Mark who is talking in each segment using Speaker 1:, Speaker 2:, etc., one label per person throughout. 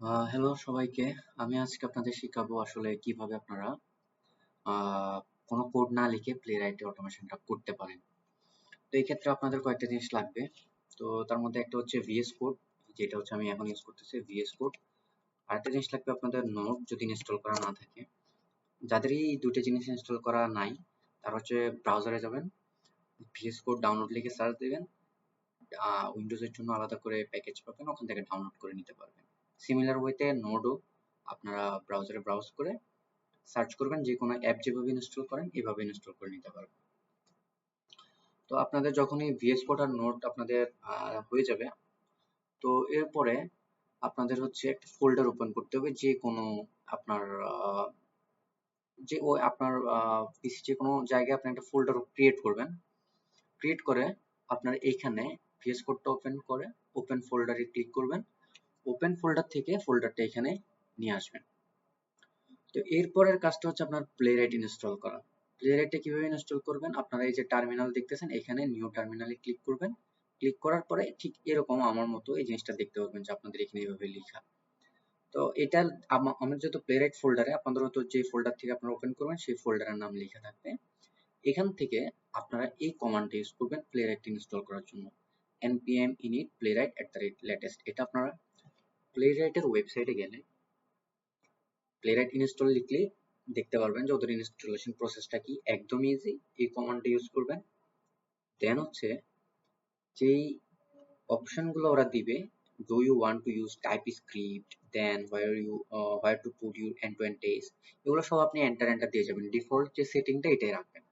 Speaker 1: Hello সবাইকে। আমি আজকে আপনাদের শেখাবো আসলে কীভাবে আপনারা কোনো কোড না লিখে প্লে রাইটে অটোমেশনটা করতে পারেন। তো এই ক্ষেত্রে আপনাদের কয়েকটা জিনিস লাগবে। তো তার মধ্যে একটা হচ্ছে ভিএস কোড যেটা হচ্ছে আমি এখন ইউজ করতেছি ভিএস কোড আরেকটা জিনিস লাগবে আপনাদের নোট যদি ইনস্টল করা না থাকে। যাদের এই দুটো জিনিস ইনস্টল করা নাই, তারা হচ্ছে ব্রাউজারে যাবেন ভিএস কোড ডাউনলোড লিখে সার্চ দেবেন উইন্ডোজের জন্য আলাদা করে প্যাকেজ পাবেন, ওখান থেকে ডাউনলোড করে নিতে পারবেন। সিমিলার ওয়েতে নোডও আপনারা ব্রাউজারে ব্রাউজ করে সার্চ করবেন, যে কোনো অ্যাপ যেভাবে ইনস্টল করেন, এভাবে ইনস্টল করে নিতে পারবেন। তো আপনাদের যখনই ভিএস কোড আর নোট আপনাদের হয়ে যাবে, তো এরপরে আপনাদের হচ্ছে একটা ফোল্ডার ওপেন করতে হবে, যে কোনো আপনার যে ও আপনার পিসি যে কোনো জায়গায় আপনি একটা ফোল্ডার ক্রিয়েট করবেন। ক্রিয়েট করে আপনার এইখানে ভিএস কোডটা ওপেন করে ওপেন ফোল্ডারে ক্লিক করবেন। ওপেন ফোল্ডার থেকে ফোল্ডারটা এখানে নিয়ে আসবেন। তো এরপরের কাজটা হচ্ছে আপনার প্লে রাইট ইনস্টল করা। প্লে রাইটটা কীভাবে ইনস্টল করবেন? আপনারা এই যে টার্মিনাল দেখতেছেন, এখানে নিউ টার্মিনালে ক্লিক করবেন। ক্লিক করার পরে ঠিক এরকম আমার মতো এই জিনিসটা দেখতে পারবেন যে আপনাদের এখানে এইভাবে লেখা। তো এটা আমার যেহেতু প্লে রাইট ফোল্ডারে আপনাদের হয়তো যে ফোল্ডার থেকে আপনারা ওপেন করবেন, সেই ফোল্ডারের নাম লেখা থাকবে। এখান থেকে আপনারা এই কমান্ডটা ইউজ করবেন প্লে রাইট ইনস্টল করার জন্য। npm init playwright at the latest এটা আপনারা প্লেরাইটের ওয়েবসাইটে গেলে প্লেরাইট ইনস্টল লিখলে দেখতে পারবেন যে ওদের ইনস্টলেশন প্রসেসটা কি একদম ইজি এই কমান্ডটা ইউজ করবেন। দেন হচ্ছে যেই অপশনগুলো ওরা দিবে do you want to use TypeScript then where you uh, where to put your end to end test এগুলো সব আপনি এন্টার এন্টার দিয়ে যাবেন। ডিফল্ট যে সেটিংটা এটাই রাখবেন।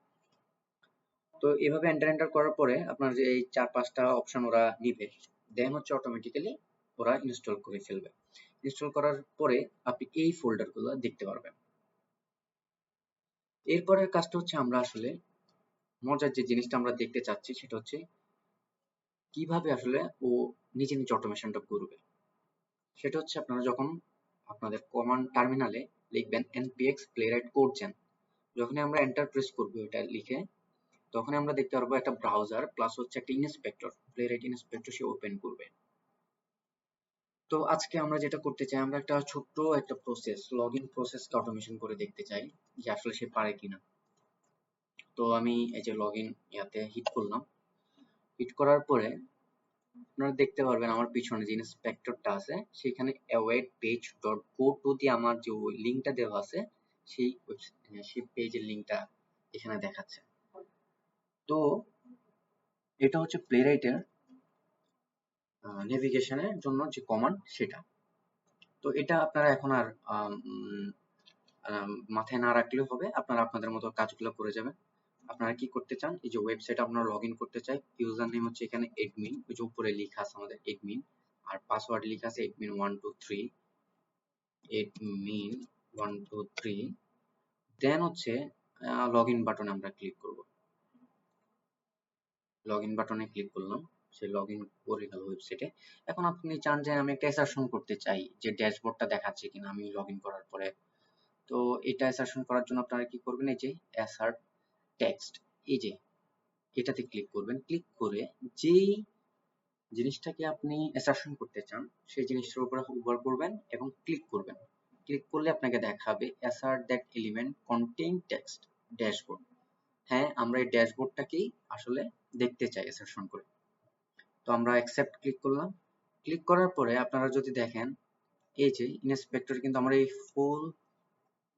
Speaker 1: তো এভাবে এন্টার এন্টার করার পরে আপনার যে এই চার পাঁচটা অপশন ওরা নিবে দেন হচ্ছে অটোমেটিক্যালি ওরা ইনস্টল করে ফেলবে। ইনস্টল করার পরে আপনি এই ফোল্ডারগুলো দেখতে পারবেন। এরপরের কাজটা হচ্ছে আমরা আসলে মজার যে জিনিসটা আমরা দেখতে চাচ্ছি সেটা হচ্ছে কীভাবে আসলে ও নিজে নিজে অটোমেশনটা করবে। সেটা হচ্ছে আপনারা যখন আপনাদের কমান্ড টার্মিনালে লিখবেন npx playwright codegen যখনই আমরা এন্টার প্রেস করব এটা লিখে তখন আমরা দেখতে পারব একটা ব্রাউজার প্লাস হচ্ছে একটা ইন্সপেক্টর প্লেরাইট ইন্সপেক্টর সে ওপেন করবে। তো আজকে আমরা যেটা করতে চাই, আমরা একটা ছোট্ট একটা প্রসেস লগ ইন প্রসেসকে অটোমেশন করে দেখতে চাই যে আসলে সে পারে কিনা। তো আমি এই যে লগ ইন ইয়াতে হিট করলাম। হিট করার পরে আপনারা দেখতে পারবেন আমার পিছনে যে ইন্সপেক্টরটা আছে, সেখানে await page dot go to দিয়ে আমার যে লিঙ্কটা দেওয়া আছে, সেই সেই পেজের লিঙ্কটা এখানে দেখাচ্ছে। তো এটা হচ্ছে প্লে প্লেরাইটের নেভিগেশনের জন্য যে কমান্ড সেটা। তো এটা আপনারা এখন আর মাথায় না রাখলেও হবে। আপনারা আপনাদের মতো কাজগুলো করে যাবেন। আপনারা কি করতে চান? এই যে ওয়েবসাইট আপনারা লগ করতে চাই ইউজার নেম হচ্ছে এখানে এডমিন ওই যে উপরে লেখা আছে আমাদের এডমিন আর পাসওয়ার্ড লেখা আছে admin one two three admin one two three then হচ্ছে লগ ইন বাটনে আমরা ক্লিক করব। লগ ইন বাটনে ক্লিক করলাম। সে লগ ইন করে গেল ওয়েবসাইটে এখন আপনি চান যে আমি একটা অ্যাসারশন করতে চাই, যে ড্যাশবোর্ডটা দেখাচ্ছে কিনা আমি লগ ইন করার পরে। তো এটা অ্যাসারশন করার জন্য আপনারা কি করবেন, এই যে অ্যাসার টেক্সট এই যে এটাতে ক্লিক করবেন। ক্লিক করে যেই জিনিসটাকে আপনি অ্যাসারশন করতে চান, সেই জিনিসটার উপরে হোভার করবেন এবং ক্লিক করবেন। ক্লিক করলে আপনাকে দেখাবে assert that element contain text dashboard হ্যাঁ আমরা এই ড্যাশবোর্ডটাকেই আসলে দেখতে চাই অ্যাসারশন করে। তো আমরা অ্যাকসেপ্ট ক্লিক করলাম। ক্লিক করার পরে আপনারা যদি দেখেন, এই যে ইন্সপেক্টর কিন্তু আমরা এই ফুল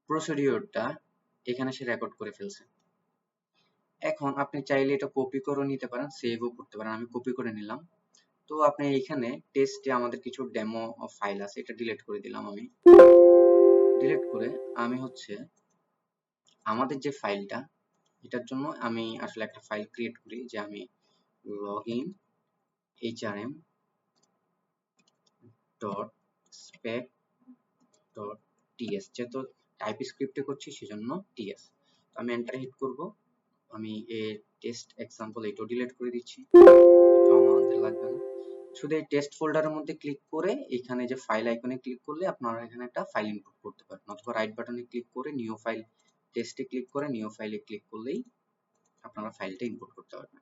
Speaker 1: প্রসিডিওরটা এখানে সে রেকর্ড করে ফেলছে। এখন আপনি চাইলে এটা কপি করে নিতে পারেন সেভও করতে পারেন। আমি কপি করে নিলাম। তো আপনি এখানে টেস্টে আমাদের কিছু ডেমো ফাইল আছে, এটা ডিলিট করে দিলাম আমি। ডিলিট করে আমি হচ্ছে আমাদের যে ফাইলটা এটার জন্য আমি আসলে একটা ফাইল ক্রিয়েট করি, যে আমি log hrm dot spec dot TS যেহেতু টাইপ স্ক্রিপ্টে করছি, সেজন্য টিএস আমি এন্টার হিট করব। আমি এ টেস্ট এক্সাম্পল এটাও ডিলিট করে দিচ্ছি। এটা আমাদের লাগবে না। শুধু এই টেস্ট ফোল্ডারের মধ্যে ক্লিক করে এখানে যে ফাইল আইকনে ক্লিক করলে আপনারা এখানে একটা ফাইল ইনপুট করতে পারেন। অথবা রাইট বাটনে ক্লিক করে নিউ ফাইল টেস্টে ক্লিক করে নিউ ফাইলে ক্লিক করলেই আপনারা ফাইলটা ইনপুট করতে পারবেন।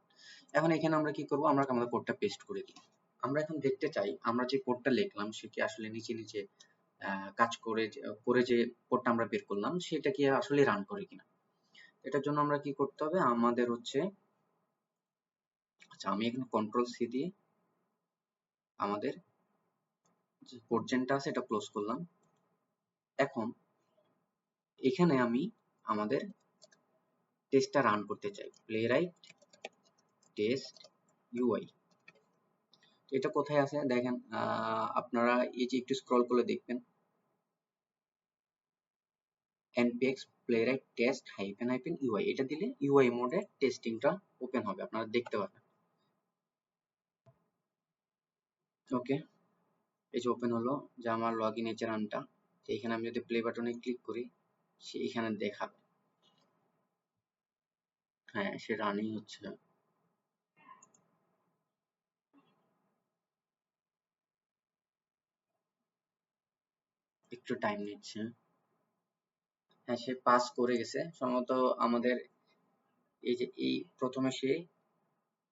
Speaker 1: এখন এখানে আমরা কি করব? আমরা আমাদের কোডটা পেস্ট করে দিই। আমরা এখন দেখতে চাই, আমরা যে কোডটা লিখলাম, সে কি আসলে নিচে নিচে কাজ করে করে যে কোডটা আমরা বের করলাম, সেটা কি আসলে রান করে কিনা? এটার জন্য আমরা কি করতে হবে? আমাদের হচ্ছে আচ্ছা আমি এখানে কন্ট্রোল সি দিয়ে আমাদের যে কোডজেনটা আছে, এটা ক্লোজ করলাম। এখন এখানে আমি আমাদের টেস্টটা রান করতে চাই। প্লে রাইট টেস্ট ইউআই এটা কোথায় আছে? দেখেন আপনারা এই যে একটু স্ক্রল করে দেখবেন। Npx playwright test hyphen hyphen ui এটা দিলে ui মোডে টেস্টিংটা ওপেন হবে, আপনারা দেখতে পাবেন ওকে এই যে ওপেন হলো, যে আমার লগ ইন এইচ রানটা এখানে আমি যদি প্লে বাটনে ক্লিক করি, সে এখানে দেখাবে। হ্যাঁ সে রানিং হচ্ছে। একটু টাইম নিচ্ছে। হ্যাঁ সে পাস করে গেছে। সম্ভবত আমাদের এই যে, এই প্রথমে সে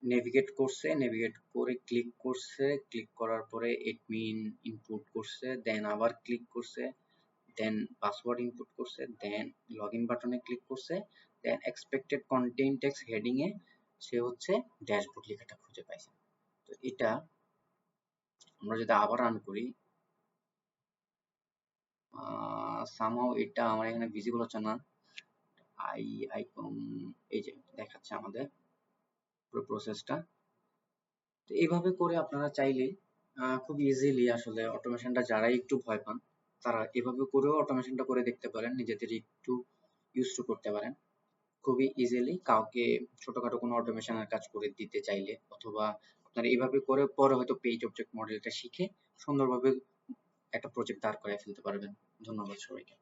Speaker 1: নেভিগেট করছে নেভিগেট করে ক্লিক করছে। ক্লিক করার পরে এডমিন ইনপুট করছে দেন আবার ক্লিক করছে দেন পাসওয়ার্ড ইনপুট করছে দেন লগ ইন বাটনে ক্লিক করছে। এক্সপেক্টেড কন্টেন্ট হেডিং এ সে হচ্ছে ড্যাশবোর্ড লেখাটা খুঁজে পাইছে। তো এটা আমরা যদি আবার রান করি সামহাও এটা আমার এখানে ভিজিবল হচ্ছে না। আই আইকন এই যে দেখাচ্ছে আমাদের পুরো প্রসেসটা তো এইভাবে করে আপনারা চাইলে খুব ইজিলি আসলে অটোমেশনটা যারাই একটু ভয় পান, তারা এভাবে করেও অটোমেশনটা করে দেখতে পারেন, নিজেদের একটু ইউজ টু করতে পারেন। খুবই ইজিলি কাউকে ছোটখাটো কোনো অটোমেশনের কাজ করে দিতে চাইলে অথবা আপনারা এইভাবে করে পরে হয়তো পেজ অবজেক্ট মডেলটা শিখে সুন্দরভাবে একটা প্রজেক্ট দাঁড় করিয়ে ফেলতে পারবেন। ধন্যবাদ সবাইকে।